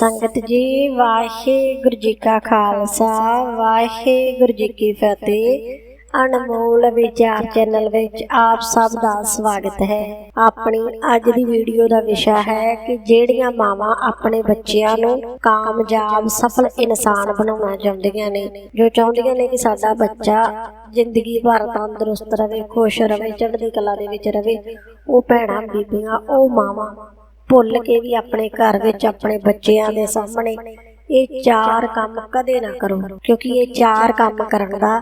ਸੰਗਤ ਜੀ, ਵਾਹਿਗੁਰੂ ਜੀ ਕਾ ਖਾਲਸਾ, ਵਾਹਿਗੁਰੂ ਜੀ ਕੀ ਫਤਿਹ। ਅਨਮੋਲ ਵਿਚਾਰ ਚੈਨਲ ਵਿੱਚ ਆਪ ਸਭ ਦਾ ਸਵਾਗਤ ਹੈ। ਆਪਣੀ ਅੱਜ ਦੀ ਵੀਡੀਓ ਦਾ ਵਿਸ਼ਾ ਹੈ ਕਿ ਜਿਹੜੀਆਂ ਮਾਵਾਂ ਆਪਣੇ ਬੱਚਿਆਂ ਨੂੰ ਕਾਮਯਾਬ, ਸਫਲ ਇਨਸਾਨ ਬਣਾਉਣਾ ਚਾਹੁੰਦੀਆਂ ਨੇ, ਜੋ ਚਾਹੁੰਦੀਆਂ ਨੇ ਕਿ ਸਾਡਾ ਬੱਚਾ ਜ਼ਿੰਦਗੀ ਭਰ ਤੰਦਰੁਸਤ ਰਵੇ, ਖੁਸ਼ ਰਵੇ, ਚੜ੍ਹਦੀ ਕਲਾ ਦੇ ਵਿੱਚ ਰਵੇ, ਉਹ ਭੈਣਾਂ, ਬੀਬੀਆਂ, ਉਹ ਮਾਵਾਂ ਭੁੱਲ ਕੇ ਵੀ ਆਪਣੇ ਘਰ ਵਿੱਚ ਆਪਣੇ ਬੱਚਿਆਂ ਦੇ ਸਾਹਮਣੇ ਇਹ ਚਾਰ ਕੰਮ ਕਦੇ ਨਾ ਕਰੋ ਕਿਉਂਕਿ ਇਹ ਚਾਰ ਕੰਮ ਕਰਨ ਦਾ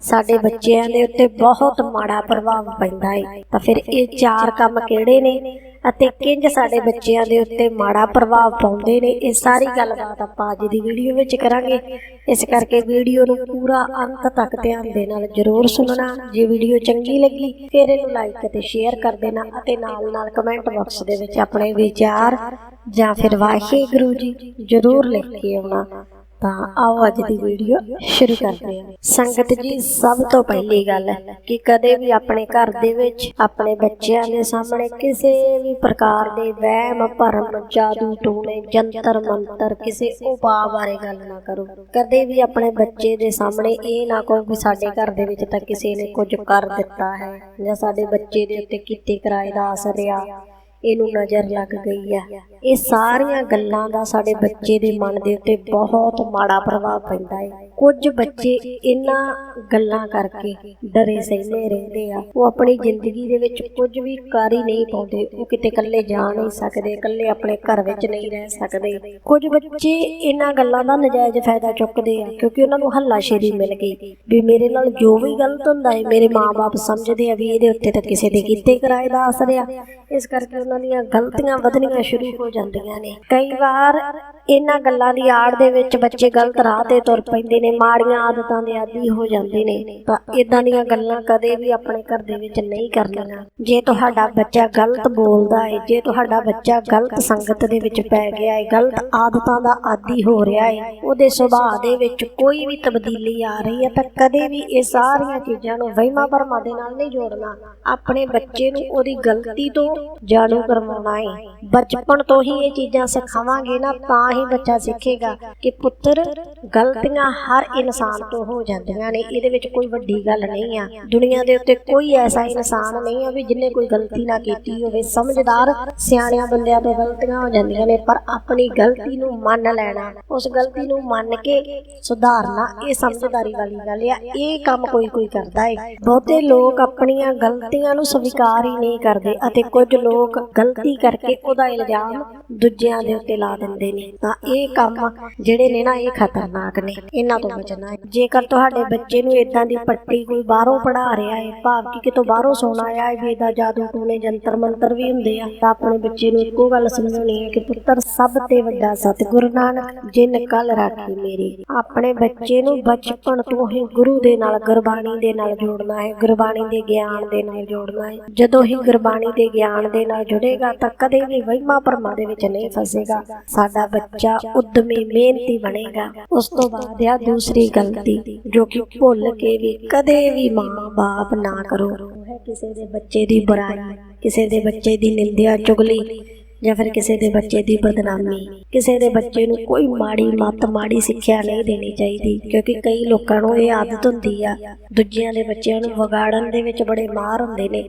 ਸਾਡੇ ਬੱਚਿਆਂ ਦੇ ਉੱਤੇ ਬਹੁਤ ਮਾੜਾ ਪ੍ਰਭਾਵ ਪੈਂਦਾ ਹੈ ਤਾਂ ਫਿਰ ਇਹ ਚਾਰ ਕੰਮ ਕਿਹੜੇ ਨੇ? ਅਤੇ ਕਿੰਜ ਸਾਡੇ ਬੱਚਿਆਂ ਦੇ ਉੱਤੇ ਮਾੜਾ ਪ੍ਰਭਾਵ ਪਾਉਂਦੇ ਨੇ, ਇਹ ਸਾਰੀ ਗੱਲਬਾਤ ਆਪਾਂ ਅੱਜ ਦੀ ਵੀਡੀਓ ਵਿੱਚ ਕਰਾਂਗੇ। ਇਸ ਕਰਕੇ ਵੀਡੀਓ ਨੂੰ ਪੂਰਾ ਅੰਤ ਤੱਕ ਧਿਆਨ ਦੇ ਨਾਲ ਜ਼ਰੂਰ ਸੁਣਨਾ। ਜੇ ਵੀਡੀਓ ਚੰਗੀ ਲੱਗੀ, ਫਿਰ ਇਹਨੂੰ ਲਾਈਕ ਅਤੇ ਸ਼ੇਅਰ ਕਰ ਦੇਣਾ ਅਤੇ ਨਾਲ ਨਾਲ ਕਮੈਂਟ ਬਾਕਸ ਦੇ ਵਿੱਚ ਆਪਣੇ ਵਿਚਾਰ ਜਾਂ ਫਿਰ ਵਾਹਿਗੁਰੂ ਜੀ ਜ਼ਰੂਰ ਲਿਖ ਕੇ ਆਉਣਾ। ਤਾਂ ਆਓ ਅੱਜ ਦੀ ਵੀਡੀਓ ਸ਼ੁਰੂ ਕਰਦੇ ਹਾਂ। ਸੰਗਤ ਜੀ, ਸਭ ਤੋਂ ਪਹਿਲੀ ਗੱਲ ਹੈ ਕਿ ਕਦੇ ਵੀ ਆਪਣੇ ਘਰ ਦੇ ਵਿੱਚ ਆਪਣੇ ਬੱਚਿਆਂ ਦੇ ਸਾਹਮਣੇ ਕਿਸੇ ਵੀ ਪ੍ਰਕਾਰ ਦੇ ਵਹਿਮ, ਭਰਮ, ਜਾਦੂ, ਟੂਣੇ, ਜੰਤਰ, ਮੰਤਰ ਕਿਸੇ ਉਪਾਅ ਬਾਰੇ ਗੱਲ ਨਾ ਕਰੋ। ਕਦੇ ਵੀ ਆਪਣੇ ਬੱਚੇ ਦੇ ਸਾਹਮਣੇ ਇਹ ਨਾ ਕਹੋ ਕਿ ਸਾਡੇ ਘਰ ਦੇ ਵਿੱਚ ਤਾਂ ਕਿਸੇ ਨੇ ਕੁਝ ਕਰ ਦਿੱਤਾ ਹੈ ਜਾਂ ਸਾਡੇ ਬੱਚੇ ਦੇ ਉੱਤੇ ਕੀਤੇ ਕਿਰਾਏ ਦਾ ਅਸਰ ਇਹਨੂੰ ਨਜ਼ਰ ਲੱਗ ਗਈ ਆ। ਇਹ ਸਾਰੀਆਂ ਗੱਲਾਂ ਦਾ ਸਾਡੇ ਬੱਚੇ ਦੇ ਮਨ ਦੇ ਉੱਤੇ ਬਹੁਤ ਮਾੜਾ ਪ੍ਰਭਾਵ ਪੈਂਦਾ ਹੈ ਕੁਝ ਬੱਚੇ ਇਹਨਾਂ ਗੱਲਾਂ ਕਰਕੇ ਡਰੇ ਸਹਿਮੇ ਰਹਿੰਦੇ ਆ। ਉਹ ਆਪਣੀ ਜ਼ਿੰਦਗੀ ਦੇ ਵਿੱਚ ਕੁਝ ਵੀ ਕਰ ਹੀ ਨਹੀਂ ਪਾਉਂਦੇ। ਉਹ ਕਿਤੇ ਇਕੱਲੇ ਜਾ ਨਹੀਂ ਸਕਦੇ, ਇਕੱਲੇ ਆਪਣੇ ਘਰ ਵਿੱਚ ਨਹੀਂ ਰਹਿ ਸਕਦੇ। ਕੁਝ ਬੱਚੇ ਇਹਨਾਂ ਗੱਲਾਂ ਦਾ ਨਜਾਇਜ਼ ਫਾਇਦਾ ਚੁੱਕਦੇ ਆ, ਕਿਉਂਕਿ ਉਹਨਾਂ ਨੂੰ ਹੱਲਾਸ਼ੇਰੀ ਮਿਲ ਗਈ ਵੀ ਮੇਰੇ ਨਾਲ ਜੋ ਵੀ ਗਲਤ ਹੁੰਦਾ ਹੈ ਮੇਰੇ ਮਾਪੇ ਸਮਝਦੇ ਆ ਵੀ ਇਹਦੇ ਉੱਤੇ ਤਾਂ ਕਿਸੇ ਦੇ ਕੀਤੇ ਕਿਰਾਏ ਦਾ ਅਸਰ ਆ। ਇਸ ਕਰਕੇ ਉਹਨਾਂ ਦੀਆਂ ਗਲਤੀਆਂ ਵਧਣੀਆਂ ਸ਼ੁਰੂ ਹੋ ਜਾਂਦੀਆਂ ਨੇ। ਕਈ ਵਾਰ ਇਹਨਾਂ ਗੱਲਾਂ ਦੀ ਆੜ ਦੇ ਵਿੱਚ ਬੱਚੇ ਗਲਤ ਰਾਹ ਤੇ ਤੁਰ ਪੈਂਦੇ ਨੇ, ਮਾੜੀਆਂ ਆਦਤਾਂ ਦੇ ਆਦੀ ਹੋ ਜਾਂਦੇ ਨੇ। ਤਾਂ ਇਦਾਂ ਦੀਆਂ ਗੱਲਾਂ ਕਦੇ ਵੀ ਆਪਣੇ ਘਰ ਦੇ ਵਿੱਚ ਨਹੀਂ ਕਰਨੀਆਂ। ਜੇ ਤੁਹਾਡਾ ਬੱਚਾ ਗਲਤ ਬੋਲਦਾ ਹੈ ਜੇ ਤੁਹਾਡਾ ਬੱਚਾ ਗਲਤ ਸੰਗਤ ਦੇ ਵਿੱਚ ਪੈ ਗਿਆ ਹੈ ਗਲਤ ਆਦਤਾਂ ਦਾ ਆਦੀ ਹੋ ਰਿਹਾ ਹੈ ਉਹਦੇ ਸੁਭਾਅ ਦੇ ਵਿੱਚ ਕੋਈ ਵੀ ਤਬਦੀਲੀ ਆ ਰਹੀ ਹੈ ਤਾਂ ਕਦੇ ਵੀ ਇਹ ਸਾਰੀਆਂ ਚੀਜ਼ਾਂ ਨੂੰ ਵਹਿਮਾਂ ਭਰਮਾਂ ਦੇ ਨਾਲ ਨਹੀਂ ਜੋੜਨਾ। ਆਪਣੇ ਬੱਚੇ ਨੂੰ ਉਹਦੀ ਗਲਤੀ ਤੋਂ ਜਾਣੂ ਕਰਵਾਉਣਾ ਹੈ ਬਚਪਨ ਤੋਂ ਹੀ ਇਹ ਚੀਜ਼ਾਂ ਸਿਖਾਵਾਂਗੇ ਨਾ, ਤਾਂ ਹੀ ਬੱਚਾ ਸਿੱਖੇਗਾ ਕਿ ਪੁੱਤਰ ਗਲਤੀਆਂ ਹਰ ਇਨਸਾਨ ਤੋਂ ਹੋ ਜਾਂਦੀਆਂ ਨੇ। ਇਹਦੇ ਵਿੱਚ ਕੋਈ ਵੱਡੀ ਗੱਲ ਨਹੀਂ ਆ। ਦੁਨੀਆ ਦੇ ਉੱਤੇ ਕੋਈ ਐਸਾ ਇਨਸਾਨ ਨਹੀਂ ਆ ਵੀ ਜਿਨੇ ਕੋਈ ਗਲਤੀ ਨਾ ਕੀਤੀ ਹੋਵੇ। ਸਮਝਦਾਰ ਸਿਆਣਿਆਂ ਬੰਦਿਆਂ ਤੋਂ ਗਲਤੀਆਂ ਹੋ ਜਾਂਦੀਆਂ ਨੇ, ਪਰ ਆਪਣੀ ਗਲਤੀ ਨੂੰ ਮੰਨ ਲੈਣਾ, ਉਸ ਗਲਤੀ ਨੂੰ ਮੰਨ ਕੇ ਸੁਧਾਰਨਾ, ਇਹ ਸਮਝਦਾਰੀ ਵਾਲੀ ਗੱਲ ਆ। ਇਹ ਕੰਮ ਕੋਈ ਕੋਈ ਕਰਦਾ ਹੈ ਬਹੁਤੇ ਲੋਕ ਆਪਣੀਆਂ ਗਲਤੀਆਂ ਨੂੰ ਸਵੀਕਾਰ ਹੀ ਨਹੀਂ ਕਰਦੇ, ਅਤੇ ਕੁਝ ਲੋਕ ਗਲਤੀ ਕਰਕੇ ਉਹਦਾ ਇਲਜ਼ਾਮ ਦੂਜਿਆਂ ਦੇ ਉੱਤੇ ਲਾ ਦਿੰਦੇ ਨੇ। ਤਾਂ ਇਹ ਕੰਮ ਜਿਹੜੇ ਨੇ ਨਾ, ਇਹ ਖਤਰਨਾਕ ਨੇ। ਇਹਨਾਂ ਤੋਂ ਬਚਣਾ ਹੈ। ਜੇਕਰ ਤੁਹਾਡੇ ਬੱਚੇ ਨੂੰ ਇਦਾਂ ਦੀ ਪੱਟੀ ਕੋਈ ਬਾਹਰੋਂ ਪੜਾ ਰਿਹਾ ਹੈ, ਭਾਵ ਕਿ ਕਿਤੋਂ ਬਾਹਰੋਂ ਸੋਨਾ ਆਇਆ ਹੈ ਵੀ ਇਹਦਾ ਜਾਦੂ ਟੂਣੇ ਜੰਤਰ ਮੰਤਰ ਵੀ ਹੁੰਦੇ ਆ, ਤਾਂ ਆਪਣੇ ਬੱਚੇ ਨੂੰ ਇੱਕੋ ਗੱਲ ਸਮਝਾਉਣੀ ਹੈ ਕਿ ਪੁੱਤਰ, ਸਭ ਤੇ ਵੱਡਾ ਸਤਿਗੁਰੂ ਨਾਨਕ, ਜਿਨ ਕੱਲ ਰਾਖੀ ਮੇਰੀ। ਆਪਣੇ ਬੱਚੇ ਨੂੰ ਬਚਪਨ ਤੋਂ ਹੀ ਗੁਰੂ ਦੇ ਨਾਲ, ਗੁਰਬਾਣੀ ਦੇ ਨਾਲ ਜੋੜਨਾ ਹੈ। ਗੁਰਬਾਣੀ ਦੇ ਗਿਆਨ ਦੇ ਨਾਲ ਜੋੜਨਾ ਹੈ। ਜਦੋਂ ਹੀ ਗੁਰਬਾਣੀ ਦੇ ਗਿਆਨ ਦੇ ਨਾਲ ਜੁੜ ਜੁੜੇਗਾ ਤਾਂ ਕਦੇ ਵੀ ਵਹਿਮਾਂ ਭਰਮਾਂ ਦੇ ਵਿੱਚ ਨਹੀਂ ਫਸੇਗਾ। ਸਾਡਾ ਬੱਚਾ ਉਦਮੀ ਮਿਹਨਤੀ ਬਣੇਗਾ। ਉਸ ਤੋਂ ਬਾਅਦ ਆ ਦੂਸਰੀ ਗਲਤੀ ਜੋ ਕਿ ਭੁੱਲ ਕੇ ਵੀ ਕਦੇ ਵੀ ਮਾਂ-ਬਾਪ ਨਾ ਕਰੋ। ਕਿਸੇ ਦੇ ਬੱਚੇ ਦੀ ਬੁਰਾਈ, ਕਿਸੇ ਦੇ ਬੱਚੇ ਦੀ ਨਿੰਦਿਆ ਚੁਗਲੀ, ਜਾਂ ਫਿਰ ਕਿਸੇ ਦੇ ਬੱਚੇ ਦੀ ਬਦਨਾਮੀ। ਕਿਸੇ ਦੇ ਬੱਚੇ ਨੂੰ ਕੋਈ ਮਾੜੀ ਮੱਤ, ਮਾੜੀ ਸਿੱਖਿਆ ਨਹੀਂ ਦੇਣੀ ਚਾਹੀਦੀ, ਕਿਉਂਕਿ ਕਈ ਲੋਕਾਂ ਨੂੰ ਇਹ ਆਦਤ ਹੁੰਦੀ ਆ। ਦੂਜਿਆਂ ਦੇ ਬੱਚਿਆਂ ਨੂੰ ਵਿਗਾੜਨ ਦੇ ਵਿੱਚ ਬੜੇ ਮਾਰ ਹੁੰਦੇ ਨੇ।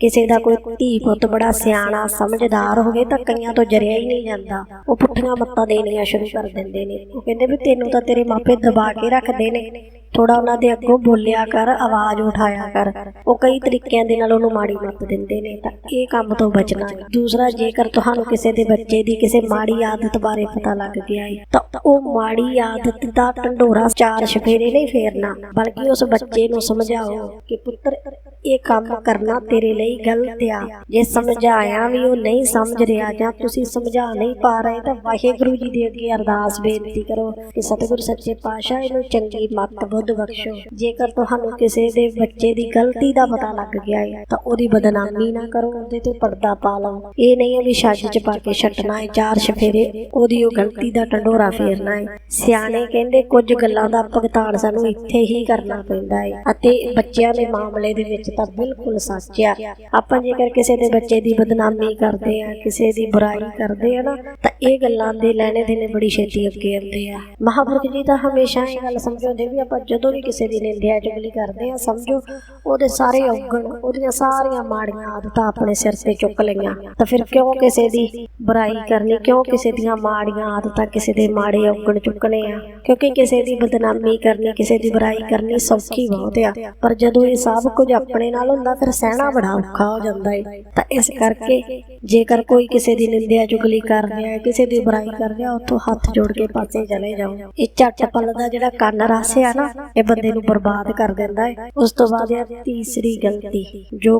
ਕਿਸੇ ਦਾ ਕੋਈ ਧੀ ਪੁੱਤ ਬੜਾ ਸਿਆਣਾ, ਸਮਝਦਾਰ ਹੋਵੇ ਤਾਂ ਕਈਆਂ ਤੋਂ ਜਰਿਆ ਹੀ ਨਹੀਂ ਜਾਂਦਾ। ਉਹ ਪੁੱਠੀਆਂ ਮੱਤਾਂ ਦੇਣੀਆਂ ਸ਼ੁਰੂ ਕਰ ਦਿੰਦੇ ਨੇ। ਉਹ ਕਹਿੰਦੇ ਵੀ ਤੈਨੂੰ ਤਾਂ ਤੇਰੇ ਮਾਪੇ ਦਬਾ ਕੇ ਰੱਖਦੇ ਨੇ। ਥੋੜਾ ਉਹਨਾਂ ਦੇ ਅੱਗੋਂ ਬੋਲਿਆ ਕਰ, ਆਵਾਜ਼ ਉਠਾਇਆ ਕਰ। ਉਹ ਕਈ ਤਰੀਕਿਆਂ ਦੇ ਨਾਲ ਉਹਨੂੰ ਮਾੜੀ ਮੱਤ ਦਿੰਦੇ ਨੇ, ਤਾਂ ਇਹ ਕੰਮ ਤੋਂ ਬਚਣਾ ਹੈ ਦੂਸਰਾ, ਜੇਕਰ ਤੁਹਾਨੂੰ ਕਿਸੇ ਦੇ ਬੱਚੇ ਦੀ ਕਿਸੇ ਮਾੜੀ ਆਦਤ ਬਾਰੇ ਪਤਾ ਲੱਗ ਗਿਆ ਹੈ ਤਾਂ ਉਹ ਮਾੜੀ ਆਦਤ ਦਾ ਢੰਡੋਰਾ ਚਾਰ ਸ਼ਫੇਰੇ ਨਹੀਂ ਫੇਰਨਾ, ਬਲਕਿ ਉਸ ਬੱਚੇ ਨੂੰ ਸਮਝਾਓ ਕਿ ਪੁੱਤਰ, ਇਹ ਕੰਮ ਕਰਨਾ ਤੇਰੇ ਲਈ ਗਲਤ ਆ। ਜੇ ਸਮਝਾਇਆ ਵੀ ਉਹ ਨਹੀਂ ਸਮਝ ਰਿਹਾ ਜਾਂ ਤੁਸੀਂ ਸਮਝਾ ਨਹੀਂ ਪਾ ਰਹੇ, ਤਾਂ ਵਾਹਿਗੁਰੂ ਜੀ ਦੇ ਅੱਗੇ ਅਰਦਾਸ ਬੇਨਤੀ ਕਰੋ ਕਿ ਸਤਿਗੁਰ ਸੱਚੇ ਪਾਤਸ਼ਾਹ ਇਹਨੂੰ ਚੰਗੀ ਮੱਤ ਬੁੱਧ ਬਖਸ਼ੋ। ਜੇਕਰ ਤੁਹਾਨੂੰ ਕਿਸੇ ਦੇ ਬੱਚੇ ਦੀ ਗਲਤੀ ਦਾ ਪਤਾ ਲੱਗ ਗਿਆ ਹੈ, ਤਾਂ ਉਹਦੀ ਬਦਨਾਮੀ ਨਾ ਕਰੋ, ਉਹਦੇ ਤੇ ਪਰਦਾ ਪਾ ਲਓ। ਇਹ ਨਹੀਂ ਹੈ ਵੀ ਛੱਜ ਚ ਪਾ ਕੇ ਛੱਟਣਾ ਹੈ ਚਾਰ ਸ਼ਫੇਰੇ, ਉਹਦੀ ਉਹ ਗਲਤੀ ਦਾ ਟੰਡੋਰਾ ਫੇਰਨਾ ਹੈ। ਸਿਆਣੇ ਕਹਿੰਦੇ ਕੁਝ ਗੱਲਾਂ ਦਾ ਭੁਗਤਾਨ ਸਾਨੂੰ ਇੱਥੇ ਹੀ ਕਰਨਾ ਪੈਂਦਾ ਹੈ, ਅਤੇ ਬੱਚਿਆਂ ਦੇ ਮਾਮਲੇ ਦੇ ਵਿੱਚ ਤਾਂ ਬਿਲਕੁਲ ਸੱਚ ਆ। ਆਪਾਂ ਜੇਕਰ ਕਿਸੇ ਦੇ ਬੱਚੇ ਦੀ ਬਦਨਾਮੀ ਕਰਦੇ ਆ, ਕਿਸੇ ਦੀ ਬੁਰਾਈ ਕਰਦੇ ਆ ਨਾ, ਤਾਂ ਇਹ ਗੱਲਾਂ ਦੇ ਲੈਣੇ ਦੇਣੇ ਬੜੀ ਛੇਤੀ ਅੱਗੇ ਆਉਂਦੇ ਆ। ਮਹਾਂਪੁਰਖ ਜੀ ਤਾਂ ਹਮੇਸ਼ਾ ਇਹ ਗੱਲ ਸਮਝਾਉਂਦੇ ਵੀ ਆਪਾਂ ਜਦੋਂ ਵੀ ਕਿਸੇ ਦੀ ਨਿੰਦਿਆ ਚੁਗਲੀ ਕਰਦੇ ਆ ਸਮਝੋ ਉਹਦੇ ਸਾਰੇ ਔਗਣ ਉਹਦੀਆਂ ਸਾਰੀਆਂ ਮਾੜੀਆਂ ਆਦਤਾਂ ਆਪਣੇ ਸਿਰ ਤੇ ਚੁੱਕ ਲਈਆਂ। ਤਾਂ ਫਿਰ ਕਿਉਂ ਕਿਸੇ ਦੀ ਬੁਰਾਈ ਕਰਨੀ ਕਿਉਂ ਕਿਸੇ ਦੀਆਂ ਮਾੜੀਆਂ ਆਦਤਾਂ ਕਿਸੇ ਦੇ ਮਾੜੇ ਔਗਣ ਚੁੱਕਣੇ ਆ? ਕਿਉਂਕਿ ਕਿਸੇ ਦੀ ਬਦਨਾਮੀ ਕਰਨੀ ਕਿਸੇ ਦੀ ਬੁਰਾਈ ਕਰਨੀ ਸੌਖੀ ਬਹੁਤ ਆ। ਪਰ ਜਦੋਂ ਇਹ ਸਭ ਕੁਝ ਆਪਣੇ ਨਾਲ ਹੁੰਦਾ ਫਿਰ ਸਹਿਣਾ ਬੜਾ ਔਖਾ ਹੋ ਜਾਂਦਾ ਹੈ ਤਾਂ ਇਸ ਕਰਕੇ ਜੇਕਰ ਕੋਈ ਕਿਸੇ ਦੀ ਨਿੰਦਿਆ ਚੁਗਲੀ ਕਰ ਰਿਹਾ ਹੈ ਕਿਸੇ ਦੀ ਬੁਰਾਈ ਕਰ ਰਿਹਾ ਉੱਥੋਂ ਹੱਥ ਜੋੜ ਕੇ ਪਾਸੇ ਚਲੇ ਜਾਓ ਇਹ ਝੱਟ ਪਲ ਦਾ ਜਿਹੜਾ ਕੰਨ ਰਸ ਆ ਨਾ ਇਹ ਬੰਦੇ ਨੂੰ ਬਰਬਾਦ ਕਰ ਦਿੰਦਾ ਹੈ ਉਸ ਤੋਂ ਬਾਅਦ ਇਹ ਤੀਸਰੀ ਗਲਤੀ, ਜੋ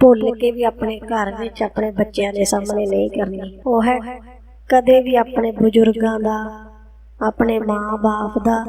ਭੁੱਲ ਕੇ ਵੀ ਆਪਣੇ ਘਰ ਵਿੱਚ ਆਪਣੇ ਬੱਚਿਆਂ ਦੇ ਸਾਹਮਣੇ ਨਹੀਂ ਕਰਨੀ। ਉਹ ਹੈ ਕਦੇ ਵੀ ਆਪਣੇ ਬਜ਼ੁਰਗਾਂ ਦਾ, ਆਪਣੇ ਮਾਂ-ਬਾਪ ਦਾ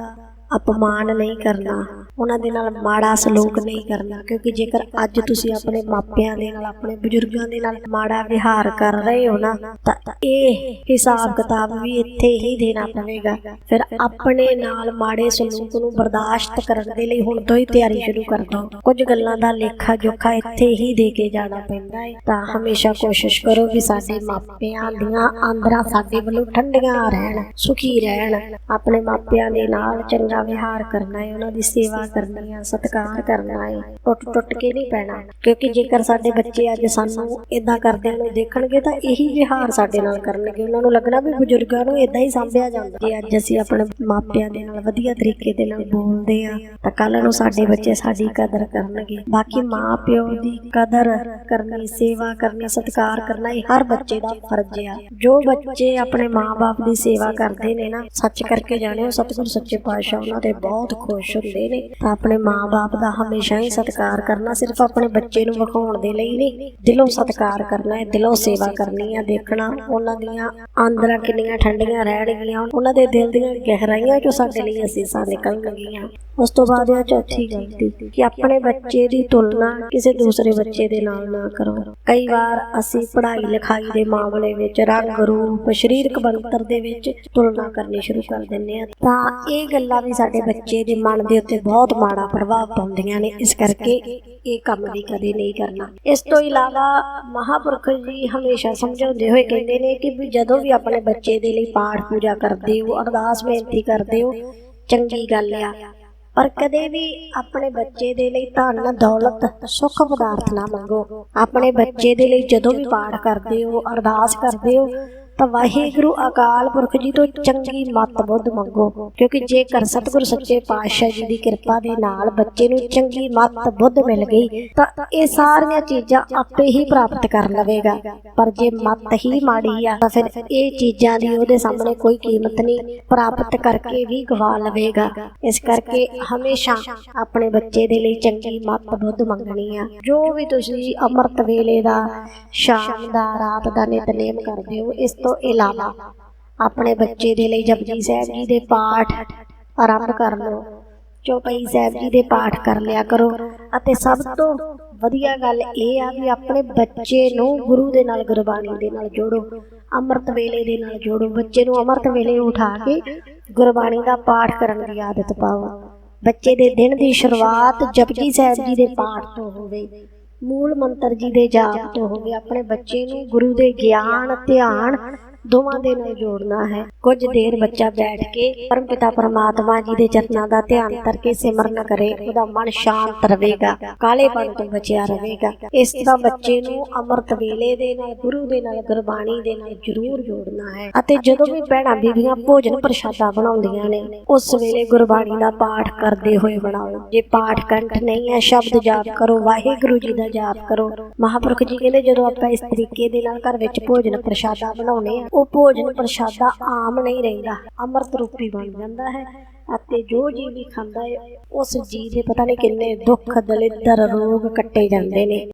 ਅਪਮਾਨ ਨਹੀਂ ਕਰਨਾ, ਉਹਨਾਂ ਦੇ ਨਾਲ ਮਾੜਾ ਸਲੂਕ ਨਹੀਂ ਕਰਨਾ, ਕਿਉਂਕਿ ਜੇਕਰ ਅੱਜ ਤੁਸੀਂ ਆਪਣੇ ਮਾਪਿਆਂ ਦੇ ਨਾਲ, ਆਪਣੇ ਬਜ਼ੁਰਗਾਂ ਦੇ ਨਾਲ ਮਾੜਾ ਵਿਹਾਰ ਕਰ ਰਹੇ ਹੋ ਨਾ, ਤਾਂ ਇਹ ਹਿਸਾਬ ਕਿਤਾਬ ਵੀ ਇੱਥੇ ਹੀ ਦੇਣਾ ਪਵੇਗਾ। ਫਿਰ ਆਪਣੇ ਨਾਲ ਮਾੜੇ ਸਲੂਕ ਨੂੰ ਬਰਦਾਸ਼ਤ ਕਰਨ ਦੇ ਲਈ ਹੁਣ ਤੋਂ ਹੀ ਤਿਆਰੀ ਸ਼ੁਰੂ ਕਰ ਦਿਓ। ਕੁਝ ਗੱਲਾਂ ਦਾ ਲੇਖਾ ਜੋਖਾ ਇੱਥੇ ਹੀ ਦੇ ਕੇ ਜਾਣਾ ਪੈਂਦਾ ਹੈ ਤਾਂ ਹਮੇਸ਼ਾ ਕੋਸ਼ਿਸ਼ ਕਰੋ ਵੀ ਸਾਡੇ ਮਾਪਿਆਂ ਦੀਆਂ ਆਂਦਰਾਂ ਸਾਡੇ ਵੱਲੋਂ ਠੰਡੀਆਂ ਰਹਿਣ, ਸੁਖੀ ਰਹਿਣ, ਆਪਣੇ ਮਾਪਿਆਂ ਦੇ ਨਾਲ ਚੰਗਾ ਵਿਹਾਰ ਕਰਨਾ ਹੈ ਉਹਨਾਂ ਦੀ ਸੇਵਾ ਕਰਨੀ ਹੈ ਸਤਿਕਾਰ ਕਰਨਾ ਹੈ ਟੁੱਟ ਟੁੱਟ ਕੇ ਨਹੀਂ ਪੈਣਾ। ਕਿਉਂਕਿ ਜੇਕਰ ਸਾਡੇ ਬੱਚੇ ਅੱਜ ਸਾਨੂੰ ਇਦਾਂ ਕਰਦਿਆਂ ਨੂੰ ਦੇਖਣਗੇ, ਤਾਂ ਇਹੀ ਵਿਹਾਰ ਸਾਡੇ ਨਾਲ ਕਰਨਗੇ। ਉਹਨਾਂ ਨੂੰ ਲੱਗਣਾ ਵੀ ਬਜ਼ੁਰਗਾਂ ਨੂੰ ਇਦਾਂ ਹੀ ਸੰਭਿਆ ਜਾਂਦਾ। ਜੇ ਅੱਜ ਅਸੀਂ ਆਪਣੇ ਮਾਪਿਆਂ ਦੇ ਨਾਲ ਵਧੀਆ ਤਰੀਕੇ ਦੇ ਨਾਲ ਬੋਲਦੇ ਆ, ਤਾਂ ਕੱਲ ਨੂੰ ਸਾਡੇ ਬੱਚੇ ਸਾਡੀ ਕਦਰ ਕਰਨਗੇ। ਬਾਕੀ ਮਾਂ ਪਿਓ ਦੀ ਕਦਰ ਕਰਨੀ, ਸੇਵਾ ਕਰਨੀ, ਸਤਿਕਾਰ ਕਰਨਾ, ਇਹ ਹਰ ਬੱਚੇ ਦਾ ਫਰਜ਼ ਆ। ਜੋ ਬੱਚੇ ਆਪਣੇ ਮਾਂ-ਬਾਪ ਦੀ ਸੇਵਾ ਕਰਦੇ ਨੇ ਨਾ, ਸੱਚ ਕਰਕੇ ਜਾਣਿਓ ਸਤਿਗੁਰ ਸੱਚੇ ਪਾਤਸ਼ਾਹ ਉਹਨਾਂ ਤੇ ਬਹੁਤ ਖੁਸ਼ ਹੁੰਦੇ ਨੇ। ਤਾਂ ਆਪਣੇ ਮਾਂ-ਬਾਪ ਦਾ ਹਮੇਸ਼ਾ ਹੀ ਸਤਿਕਾਰ ਕਰਨਾ ਸਿਰਫ ਆਪਣੇ ਬੱਚੇ ਨੂੰ ਵਿਖਾਉਣ ਦੇ ਲਈ ਨਹੀਂ। ਦਿਲੋਂ ਸਤਿਕਾਰ ਕਰਨਾ ਹੈ, ਦਿਲੋਂ ਸੇਵਾ ਕਰਨੀ ਹੈ, ਦੇਖਣਾ ਉਹਨਾਂ ਦੀਆਂ ਆਂਦਰਾਂ ਕਿੰਨੀਆਂ ਠੰਡੀਆਂ ਰਹਿਣਗੀਆਂ, ਉਹਨਾਂ ਦੇ ਦਿਲ ਦੀਆਂ ਗਹਿਰਾਈਆਂ ਚੋਂ ਸਾਡੇ ਲਈ ਅਸੀਸਾਂ ਨਿਕਲਣਗੀਆਂ। ਉਸ ਤੋਂ ਬਾਅਦ ਇਹ ਚੌਥੀ ਗਲਤੀ ਕਿ ਆਪਣੇ ਬੱਚੇ ਦੀ ਤੁਲਨਾ ਕਿਸੇ ਦੂਸਰੇ ਬੱਚੇ ਦੇ ਨਾਲ ਨਾ ਕਰੋ। ਕਈ ਵਾਰ ਅਸੀਂ ਪੜ੍ਹਾਈ ਲਿਖਾਈ ਦੇ ਮਾਮਲੇ ਵਿੱਚ ਰੰਗ ਰੂਪ ਸਰੀਰਕ ਬਣਤਰ ਦੇ ਵਿੱਚ ਤੁਲਨਾ ਕਰਨੀ ਸ਼ੁਰੂ ਕਰ ਦਿੰਦੇ ਆ ਤਾਂ ਇਹ ਗੱਲਾਂ ਵੀ ਸਾਡੇ ਬੱਚੇ ਦੇ ਮਨ ਦੇ ਉੱਤੇ ਬਹੁਤ ਮਾੜਾ ਪ੍ਰਭਾਵ ਪਾਉਂਦੀਆਂ ਨੇ, ਇਸ ਕਰਕੇ ਇਹ ਕੰਮ ਵੀ ਕਦੇ ਨਹੀਂ ਕਰਨਾ। ਇਸ ਤੋਂ ਇਲਾਵਾ ਮਹਾਪੁਰਖ ਜੀ ਹਮੇਸ਼ਾ ਸਮਝਾਉਂਦੇ ਹੋਏ ਕਹਿੰਦੇ ਨੇ ਕਿ ਵੀ ਜਦੋਂ ਵੀ ਆਪਣੇ ਬੱਚੇ ਦੇ ਲਈ ਪਾਠ ਪੂਜਾ ਕਰਦੇ ਹੋ, ਅਰਦਾਸ ਬੇਨਤੀ ਕਰਦੇ ਹੋ, ਚੰਗੀ ਗੱਲ ਆ। ਪਰ ਕਦੇ ਵੀ ਆਪਣੇ ਬੱਚੇ ਦੇ ਲਈ ਧਨ, ਦੌਲਤ, ਸੁੱਖ ਪਦਾਰਥ ਨਾ ਮੰਗੋ। ਆਪਣੇ ਬੱਚੇ ਦੇ ਲਈ ਜਦੋਂ ਵੀ ਪਾਠ ਕਰਦੇ ਹੋ, ਅਰਦਾਸ ਕਰਦੇ ਹੋ ਤਾਂ ਵਾਹਿਗੁਰੂ ਅਕਾਲ ਪੁਰਖ ਜੀ ਤੋਂ ਚੰਗੀ ਮੱਤ ਬੁੱਧ ਮੰਗੋ, ਕਿਉਂਕਿ ਜੇਕਰ ਸਤਿਗੁਰ ਸੱਚੇ ਪਾਤਸ਼ਾਹ ਜੀ ਦੀ ਕਿਰਪਾ ਦੇ ਨਾਲ ਬੱਚੇ ਨੂੰ ਚੰਗੀ ਮੱਤ ਬੁੱਧ ਮਿਲ ਗਈ, ਤਾਂ ਇਹ ਸਾਰੀਆਂ ਚੀਜ਼ਾਂ ਆਪੇ ਹੀ ਪ੍ਰਾਪਤ ਕਰ ਲਵੇਗਾ। ਪਰ ਜੇ ਮੱਤ ਹੀ ਮਾੜੀ ਆ, ਤਾਂ ਫਿਰ ਇਹ ਚੀਜ਼ਾਂ ਦੀ ਉਹਦੇ ਸਾਹਮਣੇ ਕੋਈ ਕੀਮਤ ਨਹੀਂ, ਪ੍ਰਾਪਤ ਕਰਕੇ ਵੀ ਗਵਾ ਲਵੇਗਾ। ਇਸ ਕਰਕੇ ਹਮੇਸ਼ਾ ਆਪਣੇ ਬੱਚੇ ਦੇ ਲਈ ਚੰਗੀ ਮੱਤ ਬੁੱਧ ਮੰਗਣੀ ਆ। ਜੋ ਵੀ ਤੁਸੀਂ ਅੰਮ੍ਰਿਤ ਵੇਲੇ ਦਾ, ਸ਼ਾਮ ਦਾ, ਰਾਤ ਦਾ ਨਿਤਨੇਮ ਕਰਦੇ ਹੋ, ਇਸ ਤੋਂ ਇਲਾਵਾ ਆਪਣੇ ਬੱਚੇ ਦੇ ਲਈ ਜਪਜੀ ਸਾਹਿਬ ਜੀ ਦੇ ਪਾਠ ਆਰੰਭ ਕਰ ਲਓ। ਚੌਪਈ ਸਾਹਿਬ ਜੀ ਦੇ ਪਾਠ ਕਰ ਲਿਆ ਕਰੋ। ਅਤੇ ਸਭ ਤੋਂ ਵਧੀਆ ਗੱਲ ਇਹ ਆ ਵੀ ਆਪਣੇ ਬੱਚੇ ਨੂੰ ਗੁਰੂ ਦੇ ਨਾਲ ਗੁਰਬਾਣੀ ਦੇ ਨਾਲ ਜੋੜੋ, ਅੰਮ੍ਰਿਤ ਵੇਲੇ ਦੇ ਨਾਲ ਜੋੜੋ। ਬੱਚੇ ਨੂੰ ਅੰਮ੍ਰਿਤ ਵੇਲੇ ਉਠਾ ਕੇ ਗੁਰਬਾਣੀ ਦਾ ਪਾਠ ਕਰਨ ਦੀ ਆਦਤ ਪਾਓ। ਬੱਚੇ ਦੇ ਦਿਨ ਦੀ ਸ਼ੁਰੂਆਤ ਜਪਜੀ ਸਾਹਿਬ ਜੀ ਦੇ ਪਾਠ ਤੋਂ ਹੋਵੇ। ਮੂਲ ਮੰਤਰ ਜੀ ਦੇ ਜਾਪ ਤੋਂ ਹੋਵੇ ਆਪਣੇ ਬੱਚੇ ਨੂੰ ਗੁਰੂ ਦੇ ਗਿਆਨ ਧਿਆਨ ਦੋਵਾਂ ਦੇ ਨਾਲ ਜੋੜਨਾ ਹੈ। ਕੁਝ ਦੇਰ ਬੱਚਾ ਬੈਠ ਕੇ ਪਰਮ ਪਿਤਾ ਪਰਮਾਤਮਾ ਜੀ ਦੇ ਚਰਨਾਂ ਦਾ ਧਿਆਨ ਕਰਕੇ ਸਿਮਰਨ ਕਰੇ। ਉਹਦਾ ਮਨ ਸ਼ਾਂਤ ਰਹੇਗਾ, ਕਾਲੇਪਨ ਤੋਂ ਬਚਿਆ ਰਹੇਗਾ। ਇਸ ਤਰ੍ਹਾਂ ਬੱਚੇ ਨੂੰ ਅੰਮ੍ਰਿਤ ਵੇਲੇ ਦੇ ਨਾਲ, ਗੁਰੂ ਦੇ ਨਾਲ, ਗੁਰਬਾਣੀ ਦੇ ਨਾਲ ਜ਼ਰੂਰ ਜੋੜਨਾ ਹੈ। ਅਤੇ ਜਦੋਂ ਵੀ ਭੈਣਾਂ ਬੀਬੀਆਂ ਭੋਜਨ ਪ੍ਰਸ਼ਾਦਾ ਬਣਾਉਂਦੀਆਂ ਨੇ, ਉਸ ਵੇਲੇ ਗੁਰਬਾਣੀ ਦਾ ਪਾਠ ਕਰਦੇ ਹੋਏ ਬਣਾਓ। ਜੇ ਪਾਠ ਕੰਠ ਨਹੀਂ ਹੈ, ਸ਼ਬਦ ਜਾਪ ਕਰੋ, ਵਾਹਿਗੁਰੂ ਜੀ ਦਾ ਜਾਪ ਕਰੋ। ਮਹਾਪੁਰਖ ਜੀ ਕਹਿੰਦੇ, ਜਦੋਂ ਆਪਾਂ ਇਸ ਤਰੀਕੇ ਦੇ ਨਾਲ ਘਰ ਵਿੱਚ ਭੋਜਨ ਪ੍ਰਸ਼ਾਦਾ ਬਣਾਉਨੇ ਆ ਉਹ ਭੋਜਨ ਪ੍ਰਸ਼ਾਦਾ ਆਮ ਨਹੀਂ ਰਹਿੰਦਾ ਅੰਮ੍ਰਿਤ ਰੂਪੀ ਬਣ ਜਾਂਦਾ ਹੈ ਅਤੇ ਜੋ ਜੀ ਵੀ ਖਾਂਦਾ ਹੈ ਉਸ ਜੀ ਦੇ ਪਤਾ ਨਹੀਂ ਕਿੰਨੇ ਦੁੱਖ ਦਲਿੱਦਰ ਰੋਗ ਕੱਟੇ ਜਾਂਦੇ ਨੇ।